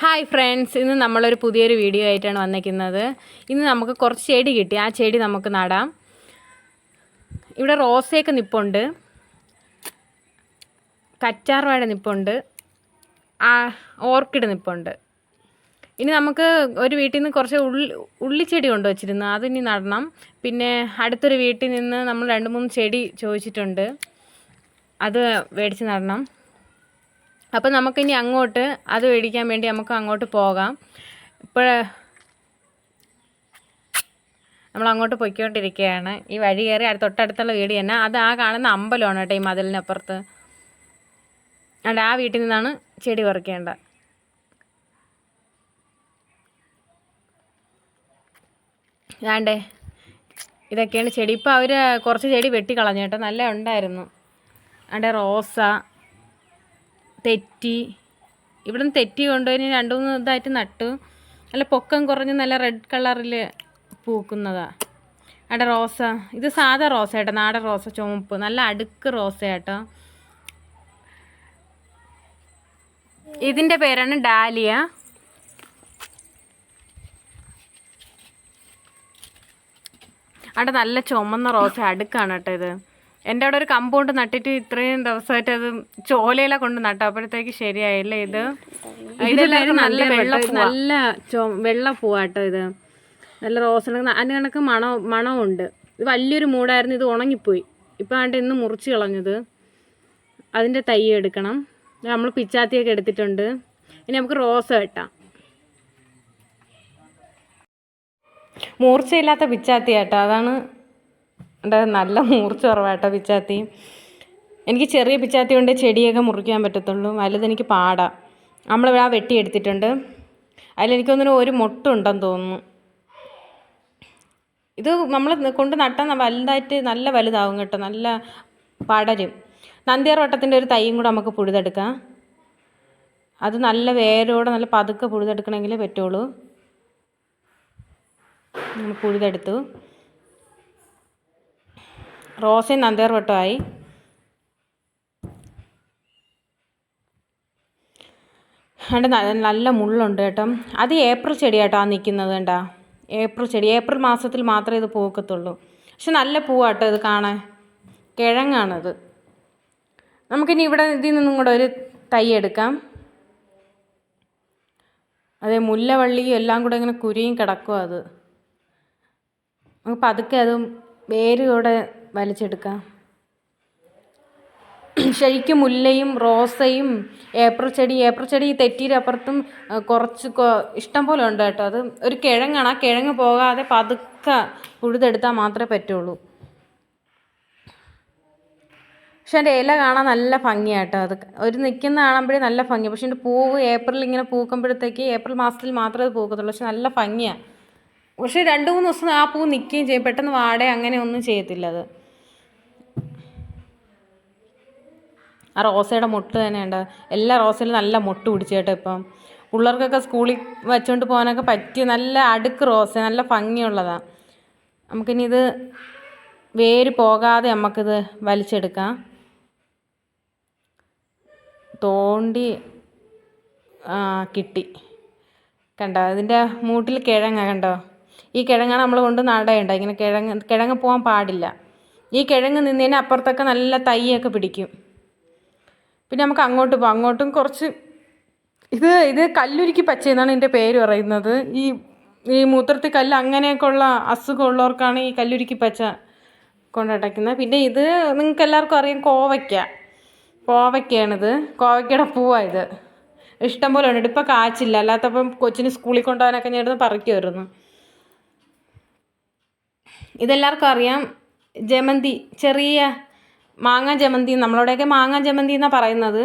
Hi friends ഇന്ന് നമ്മളൊരു പുതിയൊരു വീഡിയോ ആയിട്ടാണ് വന്നിരിക്കുന്നത്. ഇന്ന് നമുക്ക് കുറച്ച് ചെടി കിട്ടി. ആ ചെടി നമുക്ക് നടാം. ഇവിടെ റോസയൊക്കെ നിപ്പുണ്ട്. കറ്റാർവാഴ നിപ്പുണ്ട്. ആ ഓർക്കിഡ് നിപ്പുണ്ട്. ഇനി നമുക്ക് ഒരു വീട്ടിൽ നിന്ന് കുറച്ച് ഉള്ളി ഉള്ളിച്ചെടി കൊണ്ടുവച്ചിരുന്നു അതിനി നടണം. പിന്നെ അടുത്തൊരു വീട്ടിൽ നിന്ന് നമ്മൾ രണ്ട് മൂന്ന് ചെടി ചോദിച്ചിട്ടുണ്ട്. അത് മേടിച്ച് നടണം. അപ്പം നമുക്കിനി അങ്ങോട്ട് അത് മേടിക്കാൻ വേണ്ടി നമുക്ക് അങ്ങോട്ട് പോകാം. ഇപ്പോൾ നമ്മൾ അങ്ങോട്ട് പൊയ്ക്കൊണ്ടിരിക്കുകയാണ്. ഈ വഴി കയറി തൊട്ടടുത്തുള്ള വീട് തന്നെ. അത് ആ കാണുന്ന അമ്പലമാണ് കേട്ടോ ഈ മതിലിനപ്പുറത്ത്. അല്ല ആ വീട്ടിൽ നിന്നാണ് ചെടി പറിക്കേണ്ട. വേണ്ടേ ഇതൊക്കെയാണ് ചെടി. ഇപ്പോൾ അവർ കുറച്ച് ചെടി വെട്ടിക്കളഞ്ഞു കേട്ടോ. നല്ല ഉണ്ടായിരുന്നു. അവിടെ റോസ തെറ്റി. ഇവിടുന്ന് തെറ്റി കൊണ്ടുപോയി രണ്ട് മൂന്ന് ഇതായിട്ട് നട്ടു. നല്ല പൊക്കം കുറഞ്ഞ് നല്ല റെഡ് കളറിൽ പൂക്കുന്നതാ. അവിടെ റോസ. ഇത് സാധാ റോസ കേട്ടോ നാടൻ റോസ ചുമപ്പ് നല്ല അടുക്ക് റോസ കേട്ടോ ഇതിന്റെ പേരാണ് ഡാലിയ. അവിടെ നല്ല ചുമന്ന റോസ അടുക്കാണ് കേട്ടോ ഇത്. എന്റെ അവിടെ ഒരു കമ്പൗണ്ട് നട്ടിട്ട് ഇത്രയും ദിവസമായിട്ട് അത് ചോലയില കൊണ്ട് നട്ടു അപ്പോഴത്തേക്ക് ശരിയായില്ല ഇത്? നല്ല വെള്ള നല്ല വെള്ള പൂവാട്ടോ ഇത്. നല്ല റോസ് അതിന് കണക്ക് മണം മണമുണ്ട്. ഇത് വലിയൊരു മൂടായിരുന്നു ഇത് ഉണങ്ങിപ്പോയി. ഇപ്പം ആണ്ട് ഇന്ന് മുറിച്ച് കളഞ്ഞത്. അതിന്റെ തൈ എടുക്കണം. നമ്മൾ പിച്ചാത്തിയൊക്കെ എടുത്തിട്ടുണ്ട്. ഇനി നമുക്ക് റോസ് വെട്ടാം. മൂർച്ചയില്ലാത്ത പിച്ചാത്തി കേട്ടോ അതാണ് നല്ല മൂർച്ച കുറവാട്ടോ പിച്ചാത്തി. എനിക്ക് ചെറിയ പിച്ചാത്തി കൊണ്ട് ചെടിയൊക്കെ മുറിക്കാൻ പറ്റത്തുള്ളൂ. വലുതെനിക്ക് പാടാം. നമ്മളിവിടെ ആ വെട്ടി എടുത്തിട്ടുണ്ട്. അതിലെനിക്കൊന്നിനും ഒരു മുട്ടുണ്ടെന്ന് തോന്നുന്നു. ഇത് നമ്മൾ കൊണ്ട് നട്ടാൽ വലുതായിട്ട് നല്ല വലുതാവും കേട്ടോ. നല്ല പടരും. നന്ദിയാർ വട്ടത്തിന്റെ ഒരു തൈയും കൂടെ നമുക്ക് പുഴുതെടുക്കാം. അത് നല്ല വേരോടെ നല്ല പതുക്കെ പുഴുതെടുക്കണമെങ്കിലേ പറ്റുള്ളൂ. നമ്മൾ പുഴുതെടുത്തു. റോസയും നന്തേർവട്ടമായി വട്ടമായി അവിടെ നല്ല മുള്ളുണ്ട് കേട്ടോ. അത് ഏപ്രിൽ ചെടി കേട്ടോ ആ നിൽക്കുന്നത് കണ്ടാ. ഏപ്രിൽ ചെടി. ഏപ്രിൽ മാസത്തിൽ മാത്രമേ ഇത് പൂക്കത്തുള്ളൂ. പക്ഷെ നല്ല പൂവാട്ടോ ഇത് കാണാൻ. കിഴങ്ങാണത്. നമുക്കിനി ഇവിടെ ഇതിൽ നിന്നും കൂടെ ഒരു തൈ എടുക്കാം. അതെ മുല്ലവള്ളിയും എല്ലാം കൂടെ ഇങ്ങനെ കുരിയും കിടക്കും അത്. നമുക്ക് പതുക്കെ അത് വേര് കൂടെ വലിച്ചെടുക്കാം. ശരിക്കും മുല്ലയും റോസയും ഏപ്രിൽ ചെടി ഏപ്രിൽ ചെടി തെറ്റിയുടെ അപ്പുറത്തും കുറച്ച് ഇഷ്ടം പോലെ ഉണ്ട് കേട്ടോ. അത് ഒരു കിഴങ്ങാണ്. ആ കിഴങ്ങ് പോകാതെ പതുക്കെ ഉഴുതെടുത്താൽ മാത്രമേ പറ്റുള്ളൂ. പക്ഷെ എന്റെ ഇല കാണാൻ നല്ല ഭംഗിയാട്ടോ അത് ഒരു നിൽക്കുന്ന കാണുമ്പോഴേ നല്ല ഭംഗി. പക്ഷെ എന്റെ പൂവ് ഏപ്രിൽ ഇങ്ങനെ പൂക്കുമ്പോഴത്തേക്ക് ഏപ്രിൽ മാസത്തിൽ മാത്രമേ അത് പൂക്കത്തുള്ളൂ. പക്ഷെ നല്ല ഭംഗിയാണ് പക്ഷെ രണ്ട് മൂന്ന് ദിവസം ആ പൂ നിൽക്കുകയും ചെയ്യും. പെട്ടെന്ന് വാടേ അങ്ങനെ ഒന്നും ചെയ്യത്തില്ല അത്. ആ റോസയുടെ മുട്ട് തന്നെ ഉണ്ട് എല്ലാ റോസയിലും നല്ല മുട്ട് പിടിച്ചു കേട്ടോ ഇപ്പം. പിള്ളേർക്കൊക്കെ സ്കൂളിൽ വെച്ചുകൊണ്ട് പോകാനൊക്കെ പറ്റിയ നല്ല അടുക്ക് റോസ നല്ല ഭംഗിയുള്ളതാണ് നമുക്കിനി ഇത് വേര് പോകാതെ നമുക്കിത് വലിച്ചെടുക്കാം. തോണ്ടി കിട്ടി. കണ്ടോ? ഇതിന്റെ മൂട്ടിൽ കിഴങ്ങ കണ്ടോ? ഈ കിഴങ്ങാണ് നമ്മൾ കൊണ്ട് നടേണ്ട. ഇങ്ങനെ കിഴങ്ങ് കിഴങ്ങ് പോകാൻ പാടില്ല. ഈ കിഴങ്ങ് നിന്നതിന് അപ്പുറത്തൊക്കെ നല്ല തൈയൊക്കെ പിടിക്കും. പിന്നെ നമുക്ക് അങ്ങോട്ട് പോകാം അങ്ങോട്ടും കുറച്ച് ഇത് ഇത് കല്ലുരുക്കി പച്ച എന്നാണ് ഇതിന്റെ പേര് പറയുന്നത്. ഈ ഈ മൂത്രത്തിൽ കല്ല് അങ്ങനെയൊക്കെ ഉള്ള അസുഖമുള്ളവർക്കാണ് ഈ കല്ലുരുക്കി പച്ച കൊണ്ടടയ്ക്കുന്നത് പിന്നെ ഇത് നിങ്ങൾക്ക് എല്ലാവർക്കും അറിയാം കോവയ്ക്ക. കോവയ്ക്കയാണിത്. കോവയ്ക്കയുടെ പൂവാണ് ഇത്. ഇഷ്ടം പോലെ ഉണ്ട് ഇപ്പോൾ കാച്ചില്ല. അല്ലാത്തപ്പം കൊച്ചിന് സ്കൂളിൽ കൊണ്ടുപോകാനൊക്കെ ഞാൻ ഇടുന്ന് പറിക്കുമായിരുന്നു ഇതെല്ലാവർക്കും അറിയാം. ജമന്തി ചെറിയ മാങ്ങ ജമന്തി നമ്മളോടെയൊക്കെ മാങ്ങ ജമന്തി എന്നാണ് പറയുന്നത്.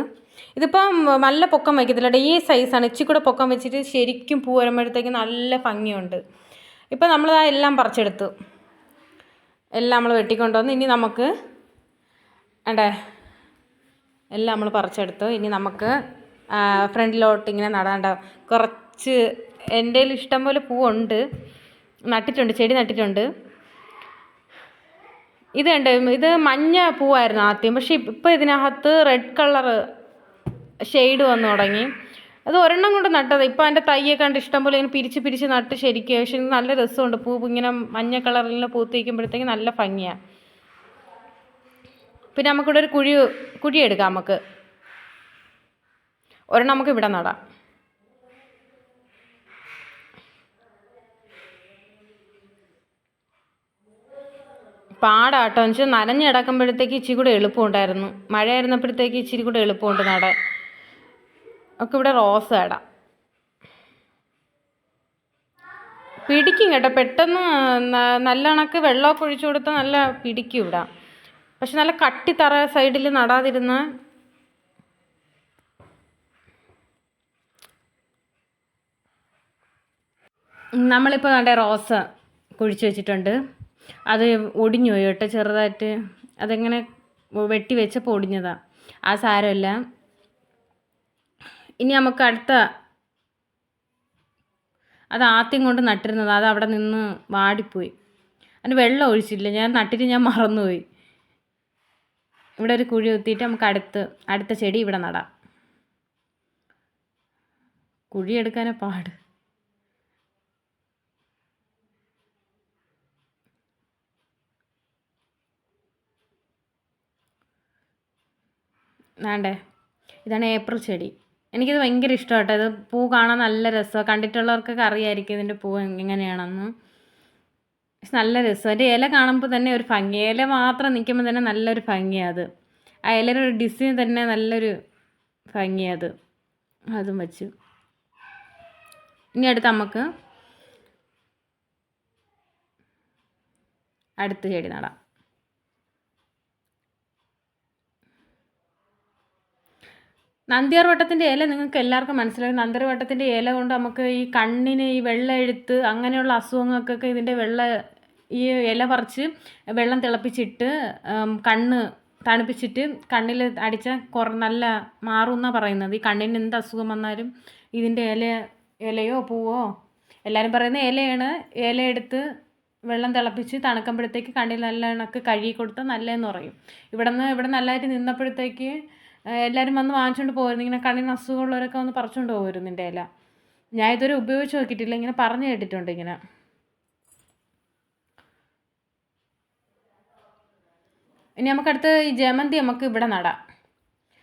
ഇതിപ്പം നല്ല പൊക്കം വയ്ക്കത്തില്ല ഈ സൈസാണ്. ഇച്ചിരി കൂടെ പൊക്കം വെച്ചിട്ട് ശരിക്കും പൂ വരുമ്പോഴത്തേക്ക് നല്ല ഭംഗിയുണ്ട്. ഇപ്പം നമ്മൾ എല്ലാം പറിച്ചെടുത്തു. എല്ലാം നമ്മൾ വെട്ടിക്കൊണ്ടുവന്ന്. ഇനി നമുക്ക് വേണ്ടേ എല്ലാം നമ്മൾ പറിച്ചെടുത്തു. ഇനി നമുക്ക് ഫ്രണ്ടിലോട്ട് ഇങ്ങനെ നടണ്ട കുറച്ച് എന്റെ ഇഷ്ടം പോലെ പൂവുണ്ട്. നട്ടിട്ടുണ്ട്. ചെടി നട്ടിട്ടുണ്ട്. ഇത് ഇത് മഞ്ഞ പൂവായിരുന്നു ആദ്യം. പക്ഷെ ഇപ്പോൾ ഇതിനകത്ത് റെഡ് കളറ് ഷെയ്ഡ് വന്നു തുടങ്ങി. അത് ഒരെണ്ണം കൊണ്ട് നട്ടത്. ഇപ്പം അതിന്റെ തയ്യെ കണ്ട് ഇഷ്ടംപോലെ ഇങ്ങനെ പിരിച്ച് പിരിച്ച് നട്ട് ശരിക്കും. പക്ഷെ നല്ല രസമുണ്ട്. പൂ ഇങ്ങനെ മഞ്ഞ കളറിൽ പൂത്തിരിക്കുമ്പോഴത്തേക്ക് നല്ല ഭംഗിയാണ് പിന്നെ നമുക്കിവിടെ ഒരു കുഴി കുഴിയെടുക്കാം നമുക്ക്. ഒരെണ്ണം നമുക്ക് ഇവിടെ നടാം. പാടാട്ടോ. എന്ന് വെച്ചാൽ നനഞ്ഞ് കിടക്കുമ്പോഴത്തേക്ക് ഇച്ചിരി കൂടെ എളുപ്പമുണ്ടായിരുന്നു. മഴയായിരുന്നപ്പോഴത്തേക്ക് ഇച്ചിരി കൂടെ എളുപ്പമുണ്ട് നടാൻ ഒക്കെ ഇവിടെ റോസ് ഇടാം പിടിക്കും കേട്ടോ. പെട്ടെന്ന് നല്ല കണക്ക് വെള്ളമൊക്കെ ഒഴിച്ചു കൊടുത്താൽ നല്ല പിടിക്കും ഇവിടെ. പക്ഷെ നല്ല കട്ടി തറ സൈഡിൽ നടാതിരുന്ന നമ്മളിപ്പോൾ നല്ല റോസ് കുഴിച്ചു വെച്ചിട്ടുണ്ട്. അത് ഒടിഞ്ഞു പോയി കേട്ടോ ചെറുതായിട്ട്. അതെങ്ങനെ വെട്ടി വെച്ചപ്പോൾ ഒടിഞ്ഞതാണ് ആ സാരമില്ല. ഇനി നമുക്ക് അടുത്ത അത് ആദ്യം കൊണ്ട് നട്ടിരുന്നത് അത് അവിടെ നിന്ന് വാടിപ്പോയി. അതിന് വെള്ളം ഒഴിച്ചില്ല. ഞാൻ നട്ടിട്ട് ഞാൻ മറന്നുപോയി. ഇവിടെ ഒരു കുഴി കുത്തിയിട്ട് നമുക്ക് അടുത്ത് അടുത്ത ചെടി ഇവിടെ നടാം. കുഴി എടുക്കാനേ പാട്. വേണ്ടേ? ഇതാണ് ഏപ്രിൽ ചെടി. എനിക്കിത് ഭയങ്കര ഇഷ്ടമാട്ടോ. ഇത് പൂ കാണാൻ നല്ല രസമാണ് കണ്ടിട്ടുള്ളവർക്കൊക്കെ അറിയായിരിക്കും ഇതിന്റെ പൂ എങ്ങനെയാണെന്ന്. പക്ഷെ നല്ല രസം അതിന്റെ ഇല കാണുമ്പോൾ തന്നെ ഒരു ഭംഗി. ഇല മാത്രം നിൽക്കുമ്പോൾ തന്നെ നല്ലൊരു ഭംഗിയാണ് അത്. ആ ഇലയുടെ ഒരു ഡിസൈൻ തന്നെ നല്ലൊരു ഭംഗിയത് അതും വച്ചു. ഇനി അടുത്ത് നമുക്ക് അടുത്ത ചെടി നടാം. നന്ദിയാർ വട്ടത്തിന്റെ ഇല നിങ്ങൾക്ക് എല്ലാവർക്കും മനസ്സിലായി. നന്ദിയാർ വട്ടത്തിന്റെ ഇല കൊണ്ട് നമുക്ക് ഈ കണ്ണിന് ഈ വെള്ള എഴുത്ത് അങ്ങനെയുള്ള അസുഖങ്ങൾക്കൊക്കെ ഇതിന്റെ വെള്ള ഈ ഇല പറിച്ച് വെള്ളം തിളപ്പിച്ചിട്ട് കണ്ണ് തണുപ്പിച്ചിട്ട് കണ്ണിൽ അടിച്ച കുറ നല്ല മാറും എന്നാണ് പറയുന്നത്. ഈ കണ്ണിന് എന്ത് അസുഖം വന്നാലും ഇതിന്റെ ഇല ഇലയോ പൂവോ? എല്ലാവരും പറയുന്ന ഇലയാണ്. ഇല എടുത്ത് വെള്ളം തിളപ്പിച്ച് തണുക്കുമ്പോഴത്തേക്ക് കണ്ണിൽ നല്ല ഇണക്ക് കഴുകി കൊടുത്താൽ നല്ലതെന്ന് പറയും. ഇവിടെ നിന്ന് ഇവിടെ നല്ലതായിട്ട് നിന്നപ്പോഴത്തേക്ക് എല്ലാവരും വന്ന് വാങ്ങിച്ചുകൊണ്ട് പോകുന്നു ഇങ്ങനെ കണ്ണിന് അസുഖമുള്ളവരൊക്കെ വന്ന് പറിച്ചുകൊണ്ട് പോകുമായിരുന്നു ഇതിന്റെ ഇല. ഞാൻ ഇതുവരെ ഉപയോഗിച്ച് നോക്കിയിട്ടില്ല. ഇങ്ങനെ പറഞ്ഞു കേട്ടിട്ടുണ്ട് ഇങ്ങനെ. ഇനി നമുക്കടുത്ത് ഈ ജമന്തി നമുക്ക് ഇവിടെ നടാം.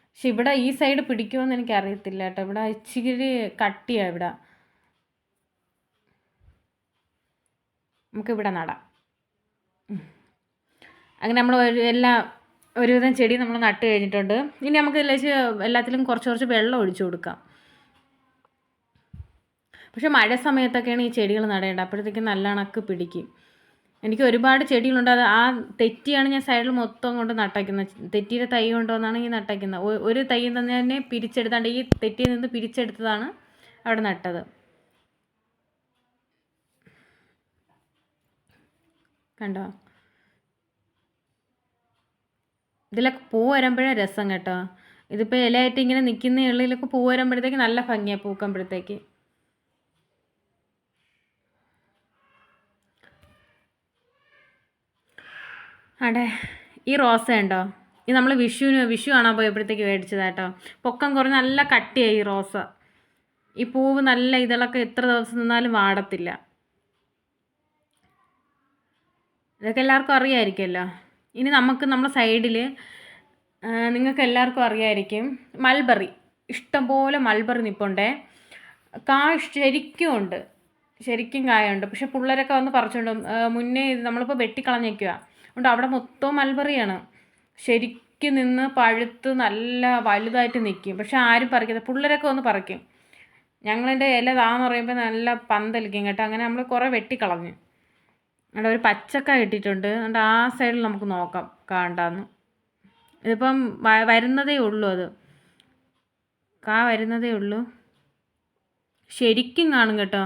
പക്ഷെ ഇവിടെ ഈ സൈഡ് പിടിക്കുമെന്ന് എനിക്ക് അറിയത്തില്ല കേട്ടോ. ഇവിടെ ഇച്ചിരി കട്ടിയാണ് ഇവിടെ. നമുക്കിവിടെ നടാം. അങ്ങനെ നമ്മൾ എല്ലാ ഒരുവിധം ചെടി നമ്മൾ നട്ട് കഴിഞ്ഞിട്ടുണ്ട്. ഇനി നമുക്ക് എല്ലാത്തിലും കുറച്ച് കുറച്ച് വെള്ളം ഒഴിച്ചു കൊടുക്കാം. പക്ഷെ മഴ സമയത്തൊക്കെയാണ് ഈ ചെടികൾ നടേണ്ടത്. അപ്പോഴത്തേക്കും നല്ല അണക്ക് പിടിക്കും. എനിക്ക് ഒരുപാട് ചെടികളുണ്ട്. അത് ആ തെറ്റിയാണ് ഞാൻ സൈഡിൽ മൊത്തം കൊണ്ട് നട്ടയ്ക്കുന്നത് തെറ്റിയുടെ തൈ കൊണ്ടുവന്നാണ് ഈ നട്ടയ്ക്കുന്നത് ഒരു തൈ തന്നെ പിരിച്ചെടുത്താണ്ട് ഈ തെറ്റിയിൽ നിന്ന് പിരിച്ചെടുത്തതാണ് അവിടെ നട്ടത്. കണ്ടോ? ഇതിലൊക്കെ പൂ വരുമ്പോഴേ രസം കേട്ടോ. ഇതിപ്പോൾ ഇലയായിട്ട് ഇങ്ങനെ നിൽക്കുന്ന ഉള്ളിലൊക്കെ പൂ വരുമ്പോഴത്തേക്ക് നല്ല ഭംഗിയാണ് പൂക്കുമ്പോഴത്തേക്ക്. അടെ ഈ റോസ ഉണ്ടോ? ഇത് നമ്മൾ വിഷുവിന് വിഷു കാണാൻ പോയപ്പോഴത്തേക്ക് മേടിച്ചതാട്ടോ പൊക്കം കുറഞ്ഞ് നല്ല കട്ടിയായി ഈ റോസ. ഈ പൂവ് നല്ല ഇതളൊക്കെ എത്ര ദിവസം നിന്നാലും വാടത്തില്ല. ഇതൊക്കെ എല്ലാവർക്കും അറിയാമായിരിക്കുമല്ലോ ഇനി നമുക്ക് നമ്മുടെ സൈഡിൽ നിങ്ങൾക്ക് എല്ലാവർക്കും അറിയായിരിക്കും മൽബറി ഇഷ്ടംപോലെ മൽബറി നിൽപ്പുണ്ടേ കായ ശരിക്കും ഉണ്ട്. ശരിക്കും കായുണ്ട്. പക്ഷെ പിള്ളേരൊക്കെ വന്ന് പറിച്ചുകൊണ്ട് മുന്നേ ഇത് നമ്മളിപ്പോൾ വെട്ടിക്കളഞ്ഞേക്കുക അതുകൊണ്ട് അവിടെ മൊത്തം മൽബറിയാണ് ശരിക്കും നിന്ന് പഴുത്ത് നല്ല വലുതായിട്ട് നിൽക്കും പക്ഷെ ആരും പറിക്കില്ല പിള്ളേരൊക്കെ വന്ന് പറിക്കും. ഞങ്ങളിന്റെ ഇല താന്ന് പറയുമ്പോൾ നല്ല പന്തലിക്കും കേട്ടോ. അങ്ങനെ നമ്മൾ കുറേ വെട്ടിക്കളഞ്ഞു. അവിടെ ഒരു പച്ചക്ക ഇട്ടിട്ടുണ്ട് അതുകൊണ്ട് ആ സൈഡിൽ നമുക്ക് നോക്കാം. കാണ്ടാന്ന് ഇതിപ്പം വരുന്നതേ ഉള്ളൂ അത്. കാ വരുന്നതേ ഉള്ളൂ. ശരിക്കും കാണും കേട്ടോ.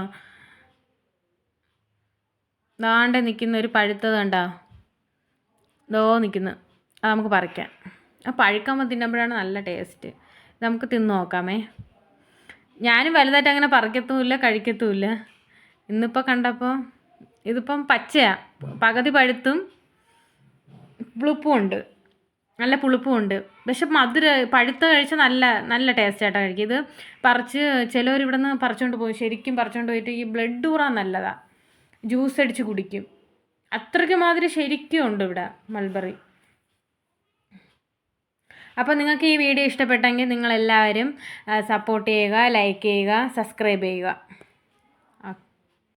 ദാണ്ട് നിൽക്കുന്ന ഒരു പഴുത്തത് കണ്ടോ. ദോ നിൽക്കുന്നു അത് നമുക്ക് പറിക്കാം. ആ പഴുക്കുമ്പോൾ തിന്നുമ്പോഴാണ് നല്ല ടേസ്റ്റ് നമുക്ക് തിന്ന് നോക്കാമേ. ഞാനും വലുതായിട്ട് അങ്ങനെ പറിക്കത്തുമില്ല കഴിക്കത്തുമില്ല. ഇന്നിപ്പോൾ കണ്ടപ്പോൾ ഇതിപ്പം പച്ചയാ. പകുതി പഴുത്തും പുളിപ്പും ഉണ്ട് നല്ല പുളിപ്പും ഉണ്ട് പക്ഷെ മധുര പഴുത്ത കഴിച്ച നല്ല നല്ല ടേസ്റ്റ് ആയിട്ടാണ് കഴിക്കുക. ഇത് പറിച്ച് ചിലവർ നിന്ന് പറിച്ചുകൊണ്ട് പോകും ശരിക്കും പറിച്ചുകൊണ്ട് പോയിട്ട് ഈ ബ്ലഡ് ഊറാൻ നല്ലതാണ് ജ്യൂസ് അടിച്ച് കുടിക്കും. അത്രയ്ക്ക് മാതിരി ശരിക്കും ഉണ്ട് ഇവിടെ മൾബറി. അപ്പോൾ നിങ്ങൾക്ക് ഈ വീഡിയോ ഇഷ്ടപ്പെട്ടെങ്കിൽ നിങ്ങളെല്ലാവരും സപ്പോർട്ട് ചെയ്യുക ലൈക്ക് ചെയ്യുക സബ്സ്ക്രൈബ് ചെയ്യുക.